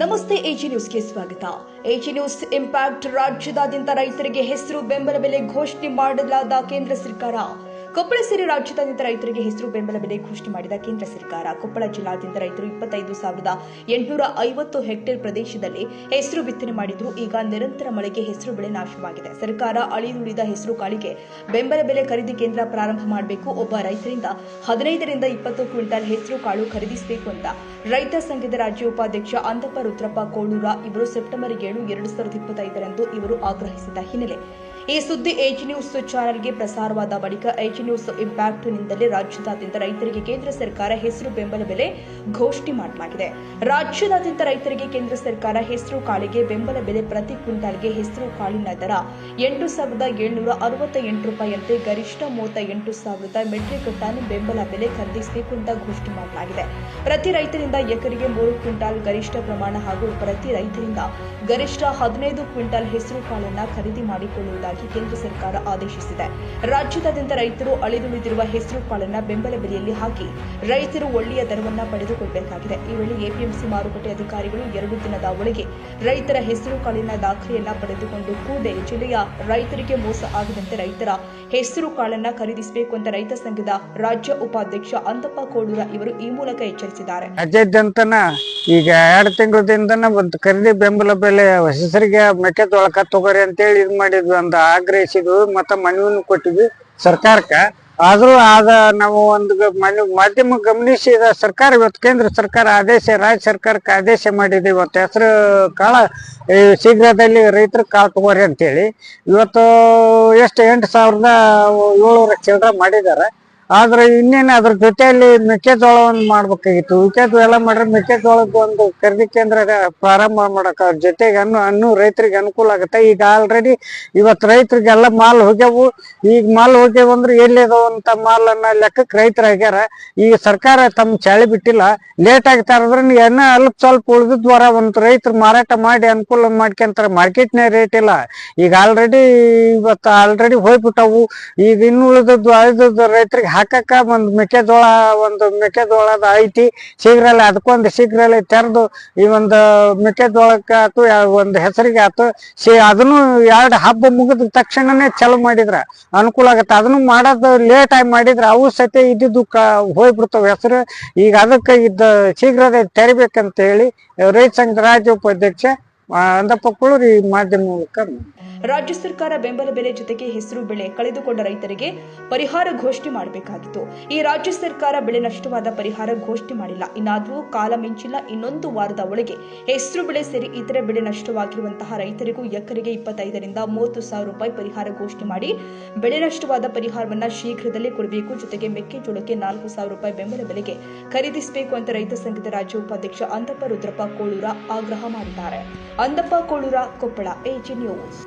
ನಮಸ್ತೆ ಎಜಿ ನ್ಯೂಸ್ಗೆ ಸ್ವಾಗತ. ಎಜಿ ನ್ಯೂಸ್ ಇಂಪ್ಯಾಕ್ಟ್ ರಾಜ್ಯದಾದ್ಯಂತ ರೈತರಿಗೆ ಹೆಸರು ಬೆಂಬಲ ಬೆಲೆ ಘೋಷಣೆ ಮಾಡಲಾದ ಕೇಂದ್ರ ಸರ್ಕಾರ. ಕೊಪ್ಪಳ ಸೇರಿ ರಾಜ್ಯದಾದ್ಯಂತ ರೈತರಿಗೆ ಹೆಸರು ಬೆಂಬಲ ಬೆಲೆ ಘೋಷಣೆ ಮಾಡಿದ ಕೇಂದ್ರ ಸರ್ಕಾರ. ಕೊಪ್ಪಳ ಜಿಲ್ಲಾದ್ಯಂತ ರೈತರು ಇಪ್ಪತ್ತೈದು ಸಾವಿರದ ಎಂಟುನೂರ ಐವತ್ತು ಹೆಕ್ಟೇರ್ ಪ್ರದೇಶದಲ್ಲಿ ಹೆಸರು ಬಿತ್ತನೆ ಮಾಡಿದ್ರು ಈಗ ನಿರಂತರ ಮಳೆಗೆ ಹೆಸರು ಬೆಳೆ ನಾಶವಾಗಿದೆ. ಸರ್ಕಾರ ಅಳಿದುಳಿದ ಹೆಸರು ಕಾಳಿಗೆ ಬೆಂಬಲ ಬೆಲೆ ಖರೀದಿ ಕೇಂದ್ರ ಪ್ರಾರಂಭ ಮಾಡಬೇಕು. ಒಬ್ಬ ರೈತರಿಂದ ಹದಿನೈದರಿಂದ ಇಪ್ಪತ್ತು ಕ್ವಿಂಟಲ್ ಹೆಸರು ಕಾಳು ಖರೀದಿಸಬೇಕು ಅಂತ ರೈತ ಸಂಘದ ರಾಜ್ಯ ಉಪಾಧ್ಯಕ್ಷ ಅಂತಪ್ಪ ರುದ್ರಪ್ಪ ಕೋಳೂರ ಇವರು ಸೆಪ್ಟೆಂಬರ್ ಏಳು, ಎರಡು ಸಾವಿರದ ಇಪ್ಪತ್ತೈದರಂದು ಇವರು ಆಗ್ರಹಿಸಿದ ಹಿನ್ನೆಲೆ. ಈ ಸುದ್ದಿ ಏಜ್ ನ್ಯೂಸ್ ಚಾನೆಲ್ಗೆ ಪ್ರಸಾರವಾದ ಬಳಿಕ ಏಜ್ ನ್ಯೂಸ್ ಇಂಪ್ಯಾಕ್ಟ್ನಿಂದಲೇ ರಾಜ್ಯದಾದ್ಯಂತ ರೈತರಿಗೆ ಕೇಂದ್ರ ಸರ್ಕಾರ ಹೆಸರು ಬೆಂಬಲ ಬೆಲೆ ಘೋಷಣೆ ಮಾಡಲಾಗಿದೆ. ರಾಜ್ಯದಾದ್ಯಂತ ರೈತರಿಗೆ ಕೇಂದ್ರ ಸರ್ಕಾರ ಹೆಸರು ಕಾಳಿಗೆ ಬೆಂಬಲ ಬೆಲೆ ಪ್ರತಿ ಕ್ವಿಂಟಾಲ್ಗೆ ಹೆಸರು ಕಾಳಿನ ದರ ಎಂಟು ಸಾವಿರದ ಏಳ್ನೂರ ಅರವತ್ತ ಎಂಟು ರೂಪಾಯಿಯಂತೆ ಗರಿಷ್ಠ ಮೂವತ್ತ ಎಂಟು ಸಾವಿರದ ಮೆಟ್ರಿಕ್ ಟನ್ ಬೆಂಬಲ ಬೆಲೆ ಖರೀದಿಸಬೇಕು ಅಂತ ಘೋಷಣೆ ಮಾಡಲಾಗಿದೆ. ಪ್ರತಿ ರೈತರಿಂದ ಎಕರೆಗೆ ಮೂರು ಕ್ವಿಂಟಾಲ್ ಗರಿಷ್ಠ ಪ್ರಮಾಣ ಹಾಗೂ ಪ್ರತಿ ರೈತರಿಂದ ಗರಿಷ್ಠ ಹದಿನೈದು ಕ್ವಿಂಟಾಲ್ ಹೆಸರು ಕಾಳನ್ನು ಖರೀದಿ ಮಾಡಿಕೊಳ್ಳುವುದಾಗಿ ಕೇಂದ್ರ ಸರ್ಕಾರ ಆದೇಶಿಸಿದೆ. ರಾಜ್ಯದಾದ್ಯಂತ ರೈತರು ಅಳಿದುಳಿದಿರುವ ಹೆಸರು ಕಾಳನ್ನ ಬೆಂಬಲ ಬೆಲೆಯಲ್ಲಿ ಹಾಕಿ ರೈತರು ಒಳ್ಳೆಯ ದರವನ್ನ ಪಡೆದುಕೊಳ್ಳಬೇಕಾಗಿದೆ. ಈ ವೇಳೆ ಎಪಿಎಂಸಿ ಮಾರುಕಟ್ಟೆ ಅಧಿಕಾರಿಗಳು ಎರಡು ದಿನದ ಒಳಗೆ ರೈತರ ಹೆಸರು ಕಾಳಿನ ದಾಖಲೆಯನ್ನ ಪಡೆದುಕೊಂಡು ಕೂದೆ ಜಿಲ್ಲೆಯ ರೈತರಿಗೆ ಮೋಸ ಆಗದಂತೆ ರೈತರ ಹೆಸರು ಕಾಳನ್ನ ಖರೀದಿಸಬೇಕು ಅಂತ ರೈತ ಸಂಘದ ರಾಜ್ಯ ಉಪಾಧ್ಯಕ್ಷ ಅಂತಪ್ಪ ಕೋಡೂರ ಇವರು ಈ ಮೂಲಕ ಎಚ್ಚರಿಸಿದ್ದಾರೆ. ಈಗ ಎರಡು ತಿಂಗಳದಿಂದನ ಒಂದು ಖರೀದಿ ಬೆಂಬಲ ಬೆಲೆ ಹೆಸರಿಗೆ ಮೆಕ್ಕೆಜೋಳಕ ತೊಗರಿ ಅಂತೇಳಿ ಇದು ಮಾಡಿದ್ವಿ ಅಂತ ಆಗ್ರಹಿಸಿದ್ವಿ ಮತ್ತ ಮನವಿನೂ ಕೊಟ್ಟಿದ್ವಿ ಸರ್ಕಾರಕ್ಕ. ಆದ್ರೂ ಆದ ನಾವು ಒಂದು ಮನೆ, ಮಾಧ್ಯಮ ಗಮನಿಸಿದ ಸರ್ಕಾರ, ಇವತ್ತು ಕೇಂದ್ರ ಸರ್ಕಾರ ಆದೇಶ, ರಾಜ್ಯ ಸರ್ಕಾರಕ್ಕೆ ಆದೇಶ ಮಾಡಿದೆ. ಇವತ್ತು ಹೆಸರು ಕಾಳ ಶೀಘ್ರದಲ್ಲಿ ರೈತರು ಕಾಳು ತಗೋರಿ ಅಂತೇಳಿ. ಇವತ್ತು ಎಷ್ಟು ಎಂಟು ಸಾವಿರದ ಏಳ್ನೂರ ಚಿಲ್ಲರೆ ಮಾಡಿದ್ದಾರೆ ಆದ್ರೆ ಇನ್ನೇನು ಅದ್ರ ಜೊತೆಯಲ್ಲಿ ಮೆಕ್ಕೆಜೋಳವನ್ನು ಮಾಡ್ಬೇಕಾಗಿತ್ತು. ಮೆಕ್ಕೆಜೋಳ ಎಲ್ಲ ಮಾಡ್ರೆ ಮೆಕ್ಕೆಜೋಳದ ಒಂದು ಖರೀದಿ ಕೇಂದ್ರ ಪ್ರಾರಂಭ ಮಾಡಕ ಅವ್ರ ಜೊತೆಗೆ ಅನ್ನು ಅನ್ನು ರೈತರಿಗೆ ಅನುಕೂಲ ಆಗುತ್ತೆ. ಈಗ ಆಲ್ರೆಡಿ ಇವತ್ತು ರೈತರಿಗೆಲ್ಲ ಮಾಲ್ ಹೋಗ್ಯಾವು. ಈಗ ಮಾಲ್ ಹೋಗ್ಯಾವ ಅಂದ್ರೆ ಮಾಲ್ ಮಾಲನ್ನ ಲೆಕ್ಕಕ್ಕೆ ರೈತರು ಆಗ್ಯಾರ. ಈಗ ಸರ್ಕಾರ ತಮ್ಮ ಚಾಳಿ ಬಿಟ್ಟಿಲ್ಲ. ಲೇಟ್ ಆಗ್ತಾರ ಅಂದ್ರೆ ಏನ ಅಲ್ಪ ಸ್ವಲ್ಪ ಉಳಿದಿದ್ವರ ಒಂದು ರೈತರು ಮಾರಾಟ ಮಾಡಿ ಅನುಕೂಲ ಮಾಡ್ಕೊಂತಾರೆ. ಮಾರ್ಕೆಟ್ನೇ ರೇಟ್ ಇಲ್ಲ. ಈಗ ಆಲ್ರೆಡಿ ಇವತ್ತು ಆಲ್ರೆಡಿ ಹೋಗ್ಬಿಟ್ಟವು. ಈಗ ಇನ್ನು ಉಳಿದದ್ದು ಅಳಿದದ್ದು ರೈತರಿಗೆ ಹಾಕಕ್ಕ ಒಂದು ಮೆಕ್ಕೆಜೋಳ, ಒಂದು ಮೆಕ್ಕೆಜೋಳದ ಐತಿ, ಶೀಘ್ರಲ್ಲೇ ಅದಕ್ಕೊಂದು ಶೀಘ್ರಲ್ಲೇ ತೆರೆದು ಈ ಒಂದು ಮೆಕ್ಕೆಜೋಳಕ್ಕೆ ಆತು ಒಂದು ಹೆಸರಿಗೆ ಆತು ಸಿ ಅದನ್ನು ಎರಡು ಹಬ್ಬ ಮುಗಿದ ತಕ್ಷಣನೇ ಚಾಲು ಮಾಡಿದ್ರ, ಅನುಕೂಲ ಆಗತ್ತೆ. ಅದನ್ನು ಮಾಡೋದು ಲೇಟ್ ಆಗಿ ಮಾಡಿದ್ರ ಅವು ಸತೆ ಇದ್ದಿದ್ದು ಕ ಹೋಗ್ಬಿಡ್ತಾವ ಹೆಸರು. ಈಗ ಅದಕ್ಕೆ ಇದ್ದ ಶೀಘ್ರದಲ್ಲಿ ತೆರಿಬೇಕಂತ ಹೇಳಿ ರೈತ ಸಂಘದ ರಾಜ್ಯ ಉಪಾಧ್ಯಕ್ಷ ಮಾಧ್ಯಮ ಮೂಲಕ ರಾಜ್ಯ ಸರ್ಕಾರ ಬೆಂಬಲ ಬೆಲೆ ಜೊತೆಗೆ ಹೆಸರು ಬೆಳೆ ಕಳೆದುಕೊಂಡ ರೈತರಿಗೆ ಪರಿಹಾರ ಘೋಷಣೆ ಮಾಡಬೇಕಾಗಿತ್ತು. ಈ ರಾಜ್ಯ ಸರ್ಕಾರ ಬೆಳೆ ನಷ್ಟವಾದ ಪರಿಹಾರ ಘೋಷಣೆ ಮಾಡಿಲ್ಲ. ಇನ್ನಾದರೂ ಕಾಲ ಮಿಂಚಿಲ್ಲ. ಇನ್ನೊಂದು ವಾರದ ಒಳಗೆ ಹೆಸರು ಬೆಳೆ ಸೇರಿ ಇತರೆ ಬೆಳೆ ನಷ್ಟವಾಗಿರುವಂತಹ ರೈತರಿಗೂ ಎಕರೆಗೆ ಇಪ್ಪತ್ತೈದರಿಂದ ಮೂವತ್ತು ಸಾವಿರ ರೂಪಾಯಿ ಪರಿಹಾರ ಘೋಷಣೆ ಮಾಡಿ ಬೆಳೆ ನಷ್ಟವಾದ ಪರಿಹಾರವನ್ನು ಶೀಘ್ರದಲ್ಲೇ ಕೊಡಬೇಕು. ಜೊತೆಗೆ ಮೆಕ್ಕೆಜೋಳಕ್ಕೆ ನಾಲ್ಕು ಸಾವಿರ ರೂಪಾಯಿ ಬೆಂಬಲ ಬೆಲೆಗೆ ಖರೀದಿಸಬೇಕು ಅಂತ ರೈತ ಸಂಘದ ರಾಜ್ಯ ಉಪಾಧ್ಯಕ್ಷ ಅಂತಪ್ಪ ರುದ್ರಪ್ಪ ಕೋಳೂರ ಆಗ್ರಹ ಮಾಡಿದ್ದಾರೆ. Andappa Kolur Koppal AG news